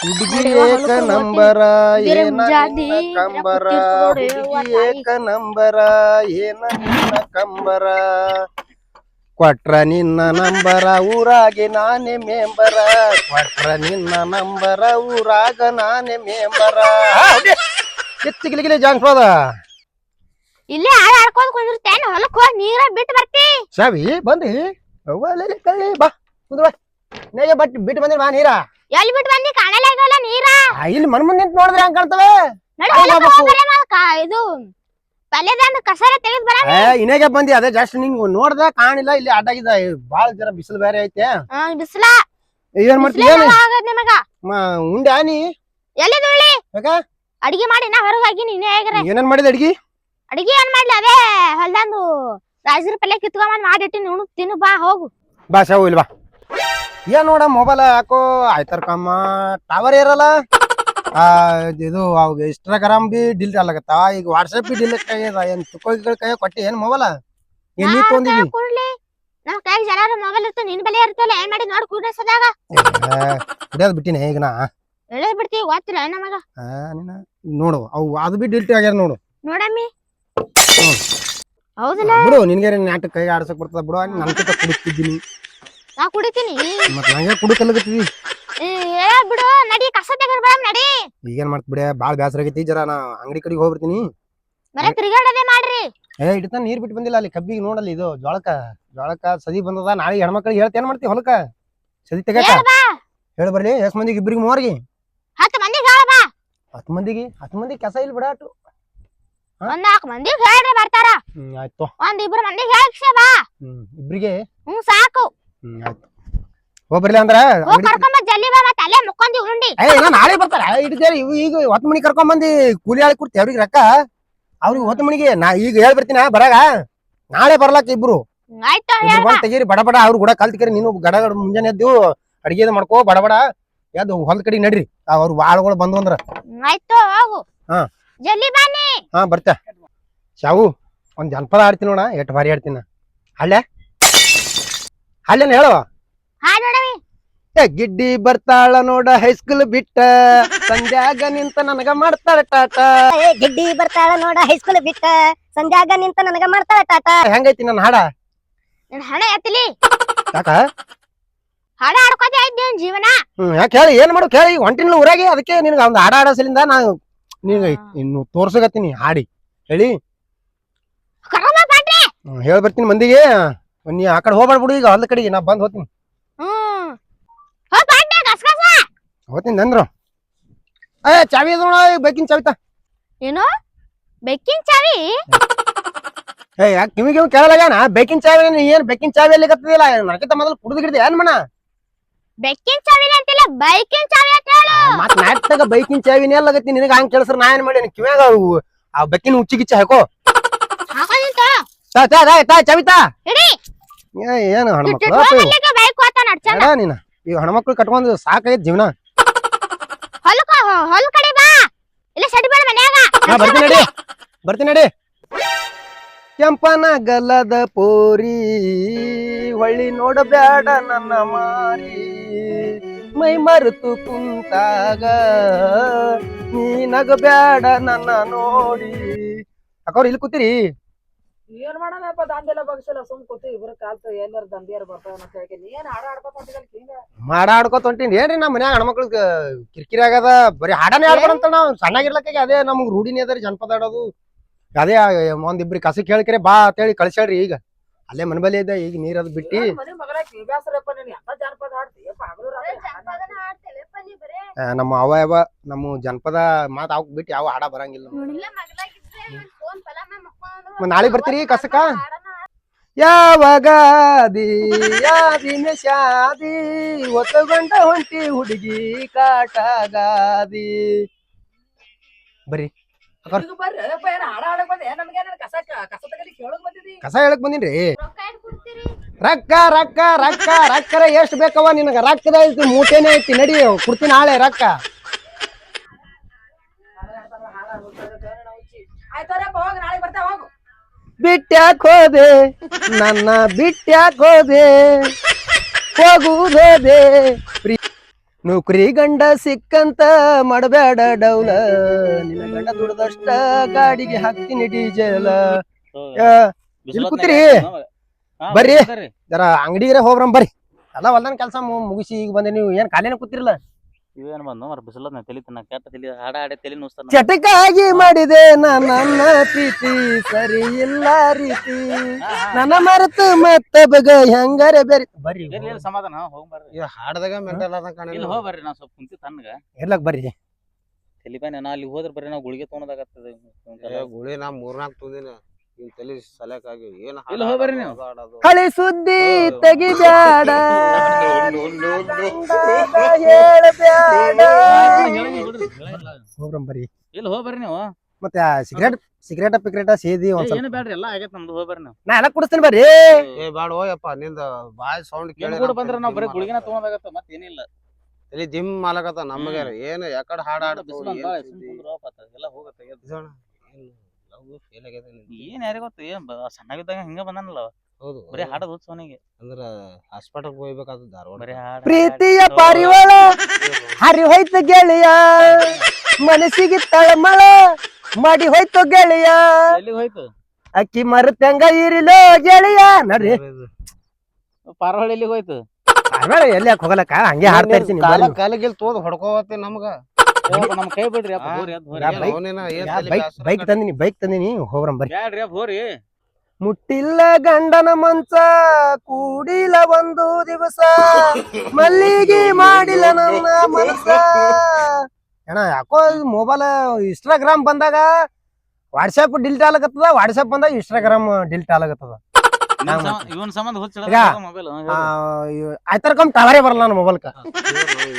ಹುಡುಗಿ ಏಕ ನಂಬರ ಏನ ಕಂಬರ ಹುಡುಗಿ ಏಕ ನಂಬರ ಏನ ನಿನ್ನ ಕಂಬರ. ಕೊಟ್ರ ನಿನ್ನ ನಂಬರ ಊರಾಗೆ ನಾನೇ ಮೇಂಬರ. ಕೊಟ್ರ ನಿನ್ನ ನಂಬರ ಊರಾಗ ನಾನೇ ಮೇಂಬರ. ಎತ್ತಿಗಿಲಿಗಿಲಿ ಜಾನ್ಸ್ಬೋದ ಇಲ್ಲೇ ಆಡ ಆಡ್ಕೊಂಡ್ ಕುಂದಿರ್ತೇನೆ ಹೊಲಕ್ ಹೋಗಿ ನೀರ ಬಿಟ್ಟು ಬರ್ತಿ. ಸಾವಿ ಬಂದಿ. ಅವ್ವ ಅಲ್ಲಿ ಕಳ್ಳಿ ಬಾ ಕುಂದ್ರ ಬಾ. ನೇಗೆ ಬಟ್ ಬಿಟ್ಟು ಬಂದಿ ಬಾ ನೀರ. ಎಲ್ಲಿ ಬಿಟ್ಟು ಬಂದಿ? ಕಾಣಲೇ ಆಗಲ್ಲ ನೀರ? ಆ, ಇಲ್ಲಿ ಮನ್ ಮುಂದೆ ನಿಂತ್ ನೋಡಿದ್ರೆ ಹಂಗ ಕಾಣ್ತವೆ? ನಡಿ ಹೊಲಕ್ ಕಾ- ಇದು ಪಲ್ಯದಂದ ಕಸರ ತೆಗೆದ್ ಬರ ಏ ಬಂದಿ ಅದೇ ಜಸ್ಟ್ ನಿಂಗ್ ನೋಡ್ದೆ ಕಾಣಿಲ್ಲ ಇಲ್ಲಿ ಅಡ್ಡಾಗಿದ ಬಾಳ ಜರ ಬಿಸಿಲು ಬೇರೆ ಐತೆ. ಬಿಸಿಲ. ಏನ್ ಮಾಡ್ತಿ ಏನ್? ಆಗದ್ ನಿಮಗ. ಮ- ಉಂಡೆ ನೀ ಎಲ್ಲಿ ದುಳ್ಳಿ ಯಾಕ? ಅಡಿಗೆ ಮಾಡಿ ನಾ ಹೊರಗ್ ಹೋಗಿ ನೀನೇ ಹೇಗ್ರ? ಏನೇನ್ ಮಾಡಿದ ಅಡ್ಗಿ? ಅಡಿಗೆ ಏನ್ ಮಾಡ್ಲಿ ಅದೇ ಹೊಲ್ದಂದು ರಾಜರ ಪಲ್ಯ ಕಿತ್ಕೊಂಡ್ ಮಾಡಿಟ್ಟಿನಿ ಉಣು ತಿನ್ನು ಬಾ ಹೋಗು. ಬಾ ಸಾವು ಇಲ್ಲಿ ಬಾ. ಏನ್ ನೋಡ ಮೊಬೈಲ್ ಹಾಕೋ ಆಯ್ತಾರ ಕಮ್ಮ. ಟವರ್ ಇರಲ್ಲ ಆ ಇದು ಅವಾಗ ಇನ್ಸ್ಟಾಗ್ರಾಮ್ ಬಿ ಡಿಲೀಟ್ ಆಗತ್ತ ಈಗ ವಾಟ್ಸಪ್ ಬಿ ಡಿಲೀಟ್ ಆಗ್ಯದ ಏನ್ ತುಕೋಗಳ ಕೈ ಕೊಟ್ಟಿ ಏನ್ ಮೊಬೈಲ್ ಏನ್ ನೀ ತೊಂದಿದಿ? ಕೊಡ್ಲಿ. ನಮ್ ಕೈಗೆ ಜನ ಮೊಬೈಲ್ ಇರ್ತ ನಿನ್ ಬಲೆ ಇರ್ತಲ್ಲ ಏನ್ ಮಾಡಿ ನೋಡಿ ಕೂಡ ಸದಾಗ ಕುಡಿಯೋದ್ ಬಿಟ್ಟಿನಿ ಈಗ ನಾ. ಎಳೆ ಬಿಡ್ತೀವಿ ಗೊತ್ತಿಲ್ಲ ನಮಗ ಆ, ನಿನ್ನ ನೋಡು ಅವು ಅದು ಬಿ ಡಿಲೀಟ್ ಆಗ್ಯಾರ ನೋಡು. ನೋಡಮ್ಮಿ. ಹೌದಲ್ಲ? ಬಿಡು ನಿನ್ಗೆ ನಾಟಕ ಕೈ ಆಡ್ಸಕ್ ಬರ್ತದ ಬಿಡು ನನ್ ಕಿತ್ತ ಕುಡಿತಿದ್ದೀನಿ. ನಾ ಕುಡಿತೀನಿ. ಮತ್ ನಂಗೆ ಕುಡಿಕಲ್ಗತ್ತೀವಿ ಏ, ಏ ಬಿಡು ನಡಿ ಕಸ ತೆಗೆದ್ ಬಾ ನಡಿ. ಈಗೇನ್ ಮಾಡ್ತ ಬಿಡ ಬಾಳ ಬ್ಯಾಸರ ಆಗೈತಿ ಜರ ನಾ ಅಂಗಡಿ ಕಡೆಗೆ ಹೋಗ್ಬಿಡ್ತೀನಿ. ಬರೇ ತಿರ್ಗಾಡದೆ ಮಾಡ್ರಿ. ಏ ಇಡ್ತಾ ನೀರ್ ಬಿಟ್ಟು ಬಂದಿಲ್ಲ ಅಲ್ಲಿ ಕಬ್ಬಿಗೆ ನೋಡಲ್ಲ ಇದು ಜೋಳಕ ಜೋಳಕ ಸದಿ ಬಂದದ ನಾಳೆ ಹೆಣ್ಮಕ್ಳಿಗೆ ಹೇಳ್ತೇನ್ ಮಾಡ್ತಿ ಹೊಲಕ ಸದಿ ತೆಗಾಕ ಹೇಳ್ ಬಾ. ಹೇಳಿ ಬರ್ಲಿ ಎಷ್ಟ್ ಮಂದಿಗೆ ಇಬ್ರಿಗೆ ಮೂವರ್ಗೆ? ಹತ್ತು ಮಂದಿಗೆ ಹೇಳ ಬಾ. ಹತ್ತು ಮಂದಿಗೆ? ಹತ್ತು ಮಂದಿ ಕಸ ಇಲ್ಲ ಬಿಡಾಟು ಒಂದ್ ನಾಲ್ಕು ಮಂದಿಗೆ ಹೇಳ್ರಿ ಬರ್ತಾರ. ಹ್ಮ್ ಆಯ್ತು ಒಂದ್ ಇಬ್ರು ಮಂದಿಗೆ ಹೇಳ್ಕ್ಷ ಬಾ. ಹ್ಮ್ ಇಬ್ರಿಗೆ? ಹ್ಮ್ ಸಾಕು. ಹ್ಮ್ ಆಯ್ತು. ಹೋಗ್ ಬರ್ಲಿ ಅಂದ್ರ ಹೋಗ್ ಕರ್ಕೊಂಬ ಜಲ್ದಿ ಬಾ ಮತ್ತ ಅಲ್ಲೇ ಮುಕ್ಕೊಂದಿ ಉಂಡಿ ಏ ನಾಳೆ ಬರ್ತಾರ. ಇಡ್ತೇರಿ ಇವ್ ಈಗ ಹೊತ್ತು ಮನಿ ಕರ್ಕೊಂಡ್ ಬಂದಿ ಕೂಲಿ ಆಳಿ ಕೊಡ್ತಿ ಅವ್ರಿಗೆ ರೊಕ್ಕ. ಅವ್ರಿಗೆ ಹೊತ್ತು ಮನಿಗೆ ನಾ ಈಗ ಹೇಳ್ಬಿಡ್ತೀನಿ ಬರಾಗ. ನಾಳೆ ಬರ್ಲಾಕ ಇಬ್ರು. ಆಯ್ತು ಇಬ್ರು ಬಂದ್ ತೆಗೀರಿ ಬಡ ಬಡ ಅವ್ರು ಕೂಡ ಕಲ್ತ್ಕೇರಿ ನೀನು ಗಡ ಗಡ ಮುಂಜಾನೆ ಎದ್ದು ಅಡಿಗೆ ಮಾಡ್ಕೋ ಬಡ ಬಡ. ಎದ್ದು ಹೊಲದ ಕಡೆಗೆ ನಡ್ರಿ. ಅವ್ರ ಬಾಳ್ಗಳು ಬಂದು ಅಂದ್ರ. ಆಯ್ತು ಹೋಗು. ಹಾ. ಜಲ್ದಿ ಬನ್ನಿ ಹಾ ಬರ್ತಾ ಶಾವು ಒಂದ್ ಜನಪದ ಆಡ್ತೀನಿ ನೋಡ ಬಾರಿ ಭಾರಿ ಆಡ್ತೀನಿ. ಹಳ್ಳೆ ಹಳ್ಳೆನ ಹೇಳುವ ಹಾ ನೋಡವಿ ಏ ಗಿಡ್ಡಿ ಬರ್ತಾಳ ನೋಡ ಹೈಸ್ಕೂಲ್ ಬಿಟ್ಟ. ಸಂಜಾಗ ನಿಂತ ನನಗ ಮಾಡ್ತಾಳ ಟಾಟ. ಏ ಗಿಡ್ಡಿ ಬರ್ತಾಳ ನೋಡ ಹೈಸ್ಕೂಲ್ ಬಿಟ್ಟ. ಸಂಜಾಗ ನಿಂತ ನನಗ ಮಾಡ್ತಾಳ ಟಾಟ. ಹೆಂಗೈತಿ ನನ್ನ ಹಾಡ? ಹಾಡಿ ಹಣ ಎತ್ತಲಿ? ಯಾಕ? ಆಡ್ಕೋತೆ ನಿನ್ ಜೀವನ? ಹ್ಮ್ ಯಾಕೆ ಹೇಳಿ? ಏನ್ ಮಾಡು ಕೇಳಿ. ಹೊಂಟಿನ ಊರಾಗೆ ಅದಕ್ಕೆ ನಿನ್ಗ ಒಂದ್ ಹಾಡ ಹಾಡಸಲಿಂದ ನಾನು ನೀನು ಇನ್ನು ತೋರ್ಸಕತ್ತೀನಿ ಹಾಡಿ. ಹೇಳಿ? ಹೇಳ್ಬರ್ತೀನಿ ಪಾಟ್ರಿ. ಹೇಳ್ ಬರ್ತೀನಿ ಮಂದಿಗೆ. ನೀ ಆ ಕಡೆ ಹೋಗ್ಬಾರ್ಬಿಡು ಈಗ ಹೊಲದ ಕಡೆಗೆ ನಾ ಬಂದ್ ಹೋಗ್ತೀನಿ. ಹ್ಮ್. ಹೋಗ್ ಪಾಟ್ರಿ ಗಸ್ಗಸ ಹೋಗ್ತೀನಿ ಅಂದ್ರು. ಏ ಚಾವಿ ಅದು ನೋಡ ಚಾವಿತ ಚಾವಿ ತಾ. ಏನು? ಬೆಕ್ಕಿನ ಚಾವಿ? ಏ ಯಾಕೆ ಕಿವಿ ಕಿವಿ ಕೇಳಲಾಗ್ಯಾನ ಬೇಕಿನ್ ಚಾವಿ ನೀ ಏನ್ ಬೇಕಿನ್ ಚಾವಿ ಅಲ್ಲಿ ಕತ್ತದಿಲ್ಲ ನನಕಿಂತ ಮೊದಲು ಕುಡಿದು ಗಿಡ್ದೆ ಏನ್ ಮಣ ಬೆಕ್ಕಿನ ಚಾವಿ ಅಂತಿಲ್ಲ ಬೈಕಿನ ಚಾವಿ ಅಂತ ಹೇಳು. ಮತ್ ನಾಟ್ದಾಗ ಬೈಕಿನ ಚಾವಿನೇ ಎಲ್ಲಗತ್ತಿ ನಿನಗ ಹಂಗೆ ಕೇಳಿಸ್ರ ನಾ ಏನ್ ಮಾಡಿ ಕಿವ್ಯಾಗ ಆ ಬೆಕ್ಕಿನ ಉಚ್ಚಿ ಗಿಚ್ಚಿ ಹಾಕೋ. ಹಾಕೋದಿಂತ ತಾ ತಾ ತಾ ತಾ ಚಾವಿ ತಾ ಏ ಏನು ಹೆಣ್ಮಕ್ಳು? ಅಪ್ಪ ಇವು. ಬೈಕ್ ನೀನ. ಈ ಹೆಣ್ಮಕ್ಳು ಕಟ್ಕೊಂಡು ಸಾಕೈತ್ ಜೀವನ. ಹೊಲಕ ಹೊಲ ಕಡೆ ಬಾ. ಇಲ್ಲ ಮನ್ಯಾಗ. ನಾ ಬರ್ತೀನಿ ನಡಿ. ಬರ್ತೀನಿ ನಡಿ. ಕೆಂಪನ ಗಲ್ಲದ ಪೋರಿ ಹೊಳ್ಳಿ ನೋಡಬ್ಯಾಡ ನನ್ನ ಮಾರಿ. ಮೈ ಮರೆತು ಕುಂತಾಗ ನೀ ನಗಬ್ಯಾಡ ನನ್ನ ನೋಡಿ. ಅಕ್ಕವ್ರು ಇಲ್ಲಿ ಕೂತಿರಿ? ಏನ್ ಮಾಡಣಪ್ಪ ದಾಂದೆಲ್ಲ ಬಗ್ಸಲ್ಲ ಸುಮ್ ಕೂತಿ ಇಬ್ರು ಕಾಲ್ತು ಎಲ್ಲರ ದಂಧೆಯರ್ ಬರ್ತಾವ ಅಂತ ಹೇಳಿ ಏನ್ ಹಾಡ ಆಡ್ಕೊತ ಹೊಂಟಿದಲ್ ಹಿಂಗ ಮಾಡಾಡ್ಕೊತ ಹೊಂಟೀನಿ. ಏನ್ರಿ ನಮ್ಮ ಮನ್ಯಾಗ ಹೆಣ್ಮಕ್ಳು ಕಿರಿಕಿರಿ ಆಗದ ಬರೀ ಹಾಡನೇ ಆಡ್ಬಾರಂತ ನಾವು ಸಣ್ಣಾಗಿರ್ಲಕ್ಕಾಗಿ ಅದೇ ನಮ್ಗ್ ರೂಢಿನೇ ಅದ ರೀ ಜನಪದ ಆಡೋದು ಅದೇ ಒಂದಿಬ್ರಿ ಕಸ ಕೇಳ್ಕರೆ ಬಾ ಅಂತೇಳಿ ಕಳ್ಸ್ಯಾಳ್ರಿ ಈಗ. ಅಲ್ಲೇ ಮನೆ ಬಲಿ ಇದೆ ಈಗ ನೀರ್ ಅದು ಬಿಟ್ಟಿ. ಏನ್ ಮನಿ ಮಗಳ ಕಿವ್ಯಾಸರಪ್ಪ ನೀನ್? ಎಂತ ಜಾನಪದ ಹಾಡ್ತೀಯಪ್ಪ ಹಗಲು ರಾತ್ರಿ ಹಾಡ್ನ ಆ, ನಮ್ಮ ಅವ ಯಾವ ನಮ್ಮ ಜನಪದ ಮಾತ್ ಅವಕ್ ಬಿಟ್ಟು ಯಾವ ಹಾಡ ಬರಂಗಿಲ್ಲ ನಾಳೆ ಬರ್ತೀರಿ ಕಸಕ ಯಾವಾಗ ಯಾದಿನ ಶಾದಿ ಒತ್ತಗೊಂಡ ಹೊಂಟಿ ಹುಡುಗಿ ಕಾಟಗಾದಿ. ಬರ್ರಿ. ಈಗ ಬರ್ರಿ ಅಪ್ಪ ಏನ್ ಹಾಡ ಆಡಕ್ ಬಂದೆ. ನನ್ಗೆ ಕಸ ಕಸ ತಗಲಿ ಕೇಳಕ್ ಬಂದಿದಿ? ಕಸ ಹೇಳಕ್ ಬಂದಿನ್ರಿ? ರಕ್ಕ ರಕ್ಕ ರಕ್ಕ ರೊಕ್ಕರ ಎಷ್ಟ್ ಬೇಕವ ನಿನಗ? ರೊಕ್ಕದ ಐತಿ ಮೂಟೆನೆ ಐತಿ ನಡಿ ಕುಡ್ತೀನಿ ನಾಳೆ ರೊಕ್ಕ. ಆಯ್ತಾರಪ್ಪ ಹೋಗ್ ನಾಳೆ ಬರ್ತಾ ಹೋಗು. ಬಿಟ್ಟ್ಯಾಕ್ ಹೋದೆ ನನ್ನ ಬಿಟ್ಟ್ಯಾಕ್ ಹೋದೆ ಹೋಗುವುದೋದೆ ಪ್ರೀ ನೌಕರಿ ಗಂಡ ಸಿಕ್ಕಂತ ಮಾಡಬೇಡ ಡೌಲ. ನಿನ್ನ ಗಂಡ ದುಡ್ದಷ್ಟ ಗಾಡಿಗೆ ಹಾಕ್ತೀನಿ ಡೀಸೆಲ್. ಇಲ್ಲಿ ಕೂತ್ರಿ? ಬರ್ರಿ. ಜರ ಅಂಗಡಿಗೆ ಹೋಗ್ರಂ ಬರ್ರಿ. ಎಲ್ಲ ಹೊಲ್ದನ್ ಕೆಲಸ ಮುಗಿಸಿ ಈಗ ಬಂದೆ ನೀವು. ಏನ್ ಖಾಲಿನ ಕೂತಿರಲ್ಲ ಇವೇನ್ ಬಂದು ಮರ ಬಿಸಿಲದ ತಲಿ ತಿನ್ನ ಕೆಟ್ಟ ತಲಿ ಹಾಡ ಹಾಡೆ ತಲಿ ನುಸ್ತಾನ ಚಟಕಾಗಿ ಮಾಡಿದೆ ನನ್ನ ಪ್ರೀತಿ ಸರಿ ಇಲ್ಲ ರೀತಿ. ನನ್ನ ಮರೆತು ಮತ್ತ ಬಗ ಹೆಂಗಾರೆ ಬೇರೆ? ಬರ್ರಿ. ಇರ್ಲಿ ಸಮಾಧಾನ ಹೋಗ್ ಬರ್ರಿ. ಇದು ಹಾಡದಾಗ ಮೆಂಟಲ್ ಅದ ಕಾಣ ಇಲ್ಲಿ ಹೋಗ್ ಬರ್ರಿ ನಾ ಸ್ವಲ್ಪ ಕುಂತಿ ತಣ್ಣಗ ಇರ್ಲಕ್ ಬರ್ರಿ. ತಲಿ ಬ್ಯಾನೆ ನಾ ಅಲ್ಲಿ ಹೋದ್ರ ಬರ್ರಿ ನಾವು ಗುಳಿಗೆ ತೊಗೊಂಡಾಗತ್ತದೆ ಗುಳಿ ನಾ ಮೂರ್ನಾಲ್ಕು ತುಂದಿನ ಇನ್ ತಲಿ ಸಲಕಾಗಿ ಏನ್ ಇಲ್ಲ ಹೋಗ್ ಬರ್ರಿ ನೀವು. ಹಳಿ ಸುದ್ದಿ ತೆಗಿಬ್ಯಾಡ. ಹೋಗ್ರಂ ಬರ್ರಿ. ಇಲ್ಲ ಹೋಗ್ ಬರ್ರಿ ನೀವು. ಮತ್ತೆ ಸಿಗರೇಟ್ ಸಿಗರೇಟ್ ಪಿಕ್ರೇಟ ಸೇದಿ ಒಂದ್ ಸ್ವಲ್ಪ. ಏನು ಬ್ಯಾಡ್ರಿ ಎಲ್ಲ ಆಗೈತೆ ನಮ್ದು ಹೋಗ್ ಬರ್ರಿ ನೀವು. ನಾ ಎಲ್ಲ ಕುಡಿಸ್ತೀನಿ ಬರ್ರಿ. ಏ ಬ್ಯಾಡ ಹೋಯಪ್ಪ ನಿಂದ ಬಾಯ್ ಸೌಂಡ್ ಕೇಳಿ ಕೂಡ ಬಂದ್ರ ನಾವ್ ಬರೀ ಗುಳಿಗೆನ ತಗೊಂಡಾಗತ್ತ ಮತ್ತೆ ಏನಿಲ್ಲ. ತಲಿ ಜಿಮ್ ಮಾಲಕತ್ತ ನಮಗೆ ಏನ್ ಯಾಕಡೆ ಹಾಡ ಆಡ್ತು ಬಿಸಿಲು ಬಾಳ ಸುಮ್ ಕುಂದ್ರು ಪಾತ ಎಲ್ಲ ಹೋಗತ್ತ. ಏನ್ ಯಾರಿಗ ಗೊತ್ತ ಏನ್ ಸಣ್ಣ ಸಣ್ಣಗಿದ್ದಾಗ ಹಿಂಗ ಬಂದಾನಲ್ಲ. ಹೌದು ಬರೀ ಹಾಡೋದು ಸೋನಿಗೆ ಅಂದ್ರ ಹಾಸ್ಪಿಟಲ್ ಹೋಗ್ಬೇಕಾದ ಧಾರವಾಡ ಬರೀ ಹಾಡ ಪ್ರೀತಿಯ ಪಾರಿವಾಳ ಹರಿ ಹೋಯ್ತು ಗೆಳೆಯ ಮನಸ್ಸಿಗೆ ತಳಮಳ ಮಾಡಿ ಹೋಯ್ತು ಗೆಳೆಯ. ಎಲ್ಲಿ ಹೋಯ್ತು? ಅಕ್ಕಿ ಮರತಂಗ ಇರಿಲೋ ಗೆಳೆಯ ನಡ್ರಿ. ಪಾರವಾಳ ಎಲ್ಲಿಗೆ ಹೋಯ್ತು? ಪಾರಿವಾಳ ಎಲ್ಲಿ ಯಾಕೆ ಹೋಗಲಕ್ಕ? ಹಂಗೆ ಹಾಡ್ತಾ ಇರ್ತೀನಿ ಕಾಲ ಬರ್ರಿ. ಕಾಲಿಗೆ ತೋದ್ ಹೊಡ್ಕೋವತ್ತೆ ನಮ್ಗ. ನಮ್ ಕೈ ಬಿಡ್ರಿ ಬೈಕ್-. ತಂದಿನಿ ಬೈಕ್ ತಂದಿನಿ ಹೋಗ್ರಂ ಬರ್ರಿ ಬ್ಯಾಡ್ರಿ ಹೋರಿ. ಮುಟ್ಟಿಲ್ಲ ಗಂಡನ ಮಂಚ ಕೂಡಿಲ್ಲ ಒಂದು ದಿವಸ. ಮಲ್ಲಿಗೆ ಮಾಡಿಲ್ಲ ನನ್ನ ಮನಸ. ಅಣ್ಣ ಯಾಕೋ ಮೊಬೈಲ್ ಇನ್ಸ್ಟಾಗ್ರಾಮ್ ಬಂದಾಗ ವಾಟ್ಸಪ್ ಡಿಲ್ಟ್ ಆಲಕತ್ತದ ವಾಟ್ಸಪ್ ಬಂದಾಗ ಇನ್ಸ್ಟಾಗ್ರಾಮ್ ಡಿಲ್ಟ್ ಆಲಕತ್ತದ ಇವನ್ ಸಂಬಂಧ ಆಯ್ತರ್ಕಮ್ ಟವರೇ ಬರಲ್ಲ ನನ್ನ ಮೊಬೈಲ್ಕ